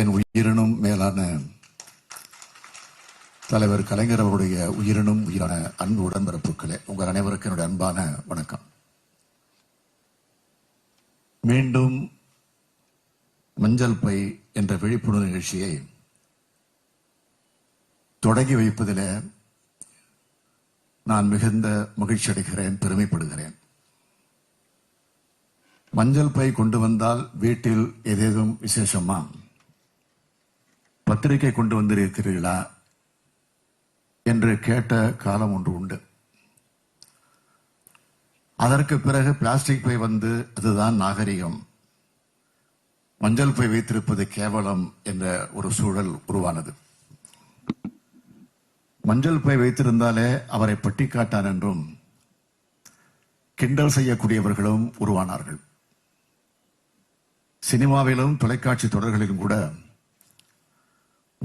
என் உயிரினும் மேலான தலைவர் கலைஞர் அவருடைய உயிரினும் உயிரான அன்பு உடன்பிறப்புகளே உங்கள் அனைவருக்கும் என்னுடைய அன்பான வணக்கம். மீண்டும் மஞ்சள் பை என்ற விழிப்புணர்வு நிகழ்ச்சியை தொடங்கி வைப்பதில் நான் மிகுந்த மகிழ்ச்சி அடைகிறேன் பெருமைப்படுகிறேன். மஞ்சள் பை கொண்டு வந்தால் வீட்டில் ஏதேதும் விசேஷமா? பத்திரிகை கொண்டு வந்திருக்கிறீர்களா என்று கேட்ட காலம் ஒன்று உண்டு. அதற்கு பிறகு பிளாஸ்டிக் பை வந்து அதுதான் நாகரிகம். மஞ்சள் பை வைத்திருப்பது கேவலம் என்ற ஒரு சூழல் உருவானது. மஞ்சள் பை வைத்திருந்தாலே அவரை பட்டி காட்டான் என்றும் கிண்டல் செய்யக்கூடியவர்களும் உருவானார்கள். சினிமாவிலும் தொலைக்காட்சி தொடர்களிலும் கூட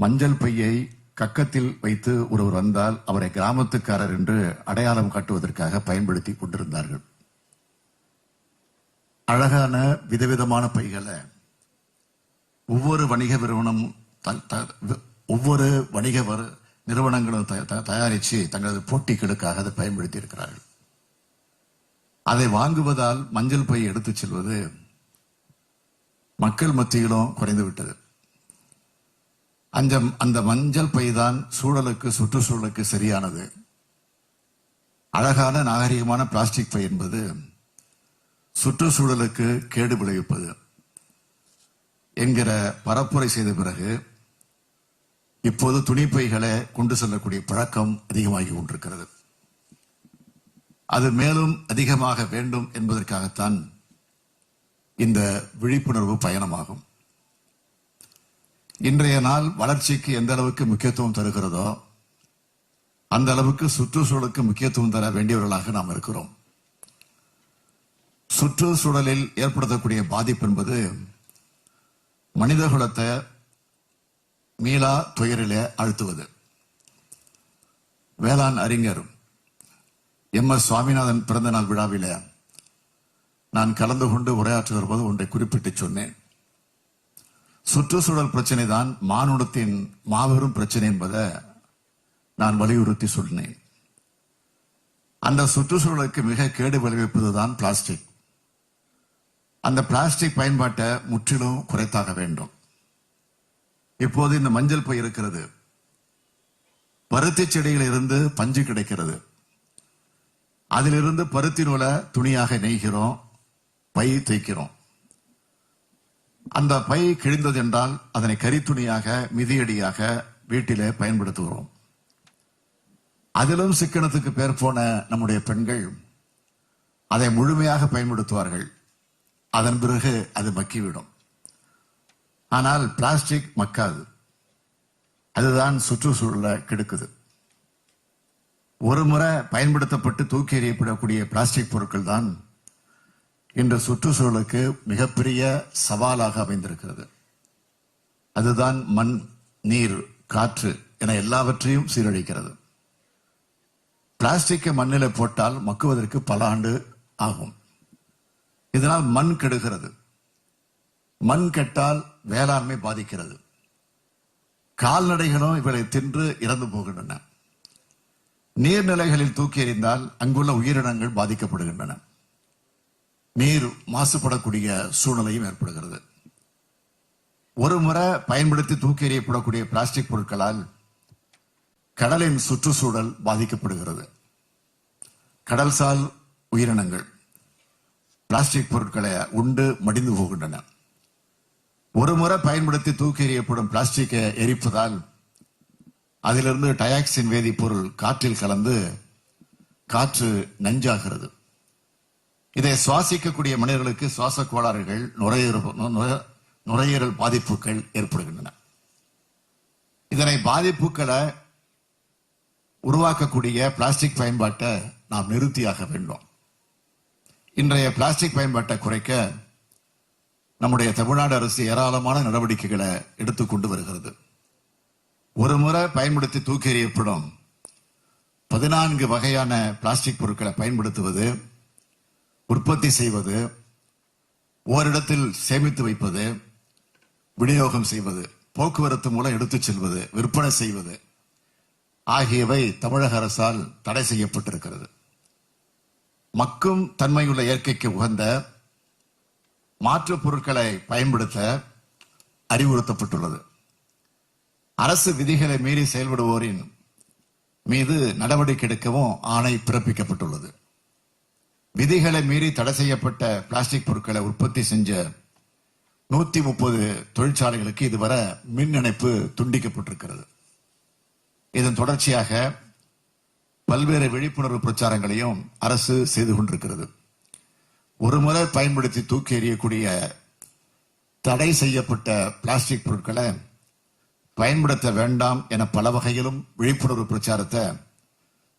மஞ்சள் பையை கக்கத்தில் வைத்து ஒருவர் வந்தால் அவரை கிராமத்துக்காரர் என்று அடையாளம் காட்டுவதற்காக பயன்படுத்தி கொண்டிருந்தார்கள். அழகான விதவிதமான பைகளை ஒவ்வொரு வணிக நிறுவனம் த- த- ஒவ்வொரு வணிக வரு- நிறுவனங்களும் த- தயாரித்து தங்களது போட்டிகளுக்காக அதை பயன்படுத்தி இருக்கிறார்கள் அதை வாங்குவதால் மஞ்சள் பை எடுத்துச் செல்வது மக்கள் மத்தியிலும் குறைந்து விட்டது அந்த அந்த மஞ்சள் பைதான் சூழலுக்கு சுற்றுச்சூழலுக்கு சரியானது. அழகான நாகரிகமான பிளாஸ்டிக் பை என்பது சுற்றுச்சூழலுக்கு கேடு விளைவிப்பது. என்கிற பரப்புரை செய்த பிறகு இப்போது துணிப்பைகளை கொண்டு செல்லக்கூடிய பழக்கம் அதிகமாகி கொண்டிருக்கிறது. அது மேலும் அதிகமாக வேண்டும் என்பதற்காகத்தான் இந்த விழிப்புணர்வு பயணமாகும். இன்றைய நாள் வளர்ச்சிக்கு எந்த அளவுக்கு முக்கியத்துவம் தருகிறதோ அந்த அளவுக்கு சுற்றுச்சூழலுக்கு முக்கியத்துவம் தர வேண்டியவர்களாக நாம் இருக்கிறோம். சுற்றுச்சூழலில் ஏற்படுத்தக்கூடிய பாதிப்பு என்பது மனித குலத்தை மீளா துயரிலே அழுத்துவது. வேளாண் அறிஞர் எம் எஸ் சுவாமிநாதன் பிறந்த நாள் நான் கலந்து கொண்டு உரையாற்றுகிற போது ஒன்றை குறிப்பிட்டு சொன்னேன். சுற்றுச்சூழல் பிரச்சனை தான் மானுடத்தின் மாபெரும் பிரச்சனை என்பதை நான் வலியுறுத்தி சொன்னேன் அந்த சுற்றுச்சூழலுக்கு மிக கேடு விளைவிப்பதுதான் பிளாஸ்டிக். அந்த பிளாஸ்டிக் பயன்பாட்டை முற்றிலும் குறைத்தாக வேண்டும். இப்போது இந்த மஞ்சள் பை இருக்கிறது. பருத்தி செடியில் இருந்து பஞ்சு கிடைக்கிறது. அதிலிருந்து பருத்தி நூலை துணியாக நெய்கிறோம் பை தைக்கிறோம் அந்த பை கிழிந்தது என்றால் அதனை கரித்துணியாக மிதியடியாக வீட்டிலே பயன்படுத்துகிறோம். அதிலும் சிக்கனத்துக்கு பேர் போன நம்முடைய பெண்கள் அதை முழுமையாக பயன்படுத்துவார்கள். அதன் பிறகு அது மக்கிவிடும். ஆனால் பிளாஸ்டிக் மக்காது. அதுதான் சுற்றுச்சூழலை கெடுக்குது. ஒரு முறை பயன்படுத்தப்பட்டு தூக்கி எறியப்படக்கூடிய பிளாஸ்டிக் பொருட்கள் தான் இன்று சுற்றுச்சூழலுக்கு மிகப்பெரிய சவாலாக அமைந்திருக்கிறது. அதுதான் மண் நீர் காற்று என எல்லாவற்றையும் சீரழிக்கிறது. பிளாஸ்டிக்கை மண்ணில் போட்டால் மக்குவதற்கு பல ஆண்டு ஆகும். இதனால் மண் கெடுகிறது. மண் கெட்டால் வேளாண்மை பாதிக்கிறது. கால்நடைகளும் இவளை தின்று இறந்து போகின்றன. நீர்நிலைகளில் தூக்கி எறிந்தால் அங்குள்ள உயிரினங்கள் பாதிக்கப்படுகின்றன. நீர் மாசுபடக்கூடிய சூழ்நிலையும் ஏற்படுகிறது. ஒரு முறை பயன்படுத்தி தூக்கி எறியப்படக்கூடிய பிளாஸ்டிக் பொருட்களால் கடலின் சுற்றுச்சூழல் பாதிக்கப்படுகிறது. கடல்சால் உயிரினங்கள் பிளாஸ்டிக் பொருட்களை உண்டு மடிந்து போகின்றன. ஒரு முறை பயன்படுத்தி தூக்கி எறியப்படும் பிளாஸ்டிக்கை எரிப்பதால் அதிலிருந்து டயாக்சின் வேதிப்பொருள் காற்றில் கலந்து காற்று நஞ்சாகிறது. இதை சுவாசிக்கக்கூடிய மனிதர்களுக்கு சுவாச கோளாறுகள் நுரையீரல் நுரையீரல் பாதிப்புகள் ஏற்படுகின்றன. இதனை பாதிப்புகளை உருவாக்கக்கூடிய பிளாஸ்டிக் பயன்பாட்டை நாம் நிறுத்தியாக வேண்டும். இன்றைய பிளாஸ்டிக் பயன்பாட்டை குறைக்க நம்முடைய தமிழ்நாடு அரசு ஏராளமான நடவடிக்கைகளை எடுத்துக்கொண்டு வருகிறது. ஒரு முறை பயன்படுத்தி தூக்கி எறியப்படும் பதினான்கு வகையான பிளாஸ்டிக் பொருட்களை பயன்படுத்துவது உற்பத்தி செய்வது ஓரிடத்தில் சேமித்து வைப்பது விநியோகம் செய்வது போக்குவரத்து மூலம் எடுத்துச் செல்வது விற்பனை செய்வது ஆகியவை தமிழக அரசால் தடை செய்யப்பட்டிருக்கிறது. மக்கும் தன்மையுள்ள இயற்கைக்கு உகந்த மாற்றுப் பொருட்களை பயன்படுத்த அறிவுறுத்தப்பட்டுள்ளது. அரசு விதிகளை மீறி செயல்படுவோரின் மீது நடவடிக்கை எடுக்கவும் ஆணை பிறப்பிக்கப்பட்டுள்ளது. விதிகளை மீறி தடை செய்யப்பட்ட பிளாஸ்டிக் பொருட்களை உற்பத்தி செஞ்ச நூத்தி முப்பது தொழிற்சாலைகளுக்கு இதுவரை மின் இணைப்பு துண்டிக்கப்பட்டிருக்கிறது. இதன் தொடர்ச்சியாக பல்வேறு விழிப்புணர்வு பிரச்சாரங்களையும் அரசு செய்து கொண்டிருக்கிறது. ஒருமுறை பயன்படுத்தி தூக்கி எறியக்கூடிய தடை செய்யப்பட்ட பிளாஸ்டிக் பொருட்களை பயன்படுத்த வேண்டாம் என பல வகையிலும் விழிப்புணர்வு பிரச்சாரத்தை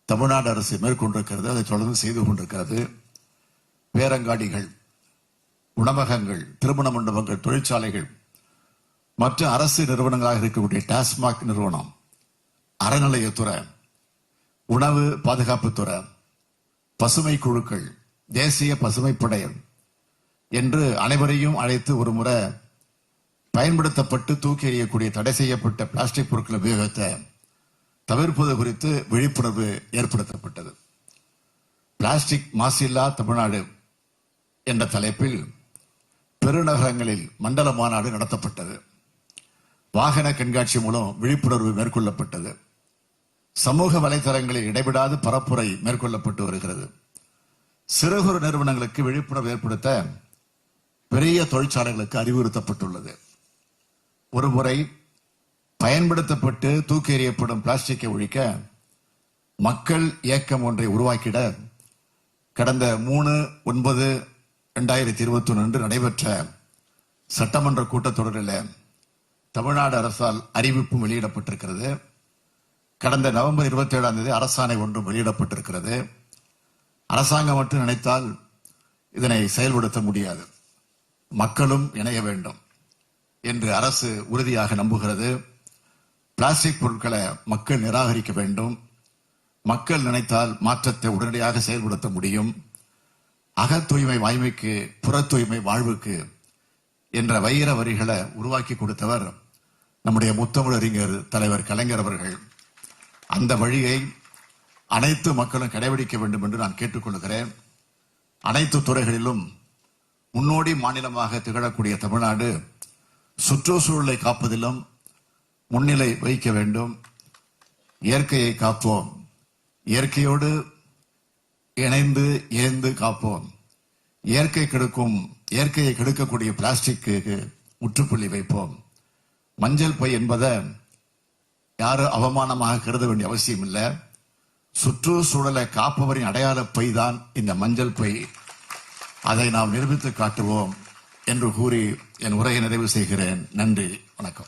தமிழ்நாடு அரசு மேற்கொண்டிருக்கிறது. அதை தொடர்ந்து செய்து கொண்டிருக்கிறது. பேரங்காடிகள் உணவகங்கள் திருமண மண்டபங்கள் தொழிற்சாலைகள் மற்ற அரசு நிறுவனங்களாக இருக்கக்கூடிய டாஸ்மாக் நிறுவனம் அறநிலையத்துறை உணவு பாதுகாப்புத்துறை பசுமை குழுக்கள் தேசிய பசுமை படையல் என்று அனைவரையும் அழைத்து ஒரு முறை பயன்படுத்தப்பட்டு தூக்கி எறியக்கூடிய தடை செய்யப்பட்ட பிளாஸ்டிக் பொருட்கள் உபயோகத்தை தவிர்ப்பது குறித்து விழிப்புணர்வு ஏற்படுத்தப்பட்டது. பிளாஸ்டிக் மாசில்லா தமிழ்நாடு என்ற தலைப்பில் பெருநகரங்களில் மண்டல மாநாடு நடத்தப்பட்டது. வாகன கண்காட்சி மூலம் விழிப்புணர்வு மேற்கொள்ளப்பட்டது. சமூக வலைதளங்களில் இடைவிடாது பரப்புரை மேற்கொள்ளப்பட்டு வருகிறது. சிறு குறு நிறுவனங்களுக்கு விழிப்புணர்வு ஏற்படுத்த பெரிய தொழிற்சாலைகளுக்கு அறிவுறுத்தப்பட்டுள்ளது. ஒருமுறை பயன்படுத்தப்பட்டு தூக்கி எறியப்படும் பிளாஸ்டிக்கை ஒழிக்க மக்கள் இயக்கம் ஒன்றை உருவாக்கிட கடந்த மூணு ஒன்பது இரண்டாயிரத்தி இருபத்தி ஒன்று அன்று நடைபெற்ற சட்டமன்ற கூட்டத்தொடரில் தமிழ்நாடு அரசால் அறிவிப்பு வெளியிடப்பட்டிருக்கிறது. கடந்த நவம்பர் இருபத்தி ஏழாம் தேதி அரசாணை ஒன்றும் வெளியிடப்பட்டிருக்கிறது. அரசாங்கம் மட்டும் நினைத்தால் இதனை செயல்படுத்த முடியாது. மக்களும் இணைய வேண்டும் என்று அரசு உறுதியாக நம்புகிறது. பிளாஸ்டிக் பொருட்களை மக்கள் நிராகரிக்க வேண்டும். மக்கள் நினைத்தால் மாற்றத்தை உடனடியாக செயல்படுத்த முடியும். அக தூய்மை வாய்மைக்கு புற தூய்மை வாழ்வுக்கு என்ற வைர வரிகளை உருவாக்கி கொடுத்தவர் நம்முடைய முத்தமிழறிஞர் தலைவர் கலைஞர் அவர்கள். அந்த வழியை அனைத்து மக்களும் கடைபிடிக்க வேண்டும் என்று நான் கேட்டுக்கொள்கிறேன். அனைத்து துறைகளிலும் முன்னோடி மாநிலமாக திகழக்கூடிய தமிழ்நாடு சுற்றுச்சூழலை காப்பதிலும் முன்னிலை வகிக்க வேண்டும். இயற்கையை காப்போம். இயற்கையோடு இணைந்து ஏந்து காப்போம். இயற்கை கெடுக்கும் இயற்கையை கெடுக்கக்கூடிய பிளாஸ்டிக்கு முற்றுப்புள்ளி வைப்போம். மஞ்சள் பை என்பதை யாரும் அவமானமாக கருத வேண்டிய அவசியம் இல்லை. சுற்றுச்சூழலை காப்பவரின் அடையாள பை தான் இந்த மஞ்சள் பை. அதை நாம் நிரூபித்து காட்டுவோம் என்று கூறி என் உரையை நிறைவு செய்கிறேன். நன்றி வணக்கம்.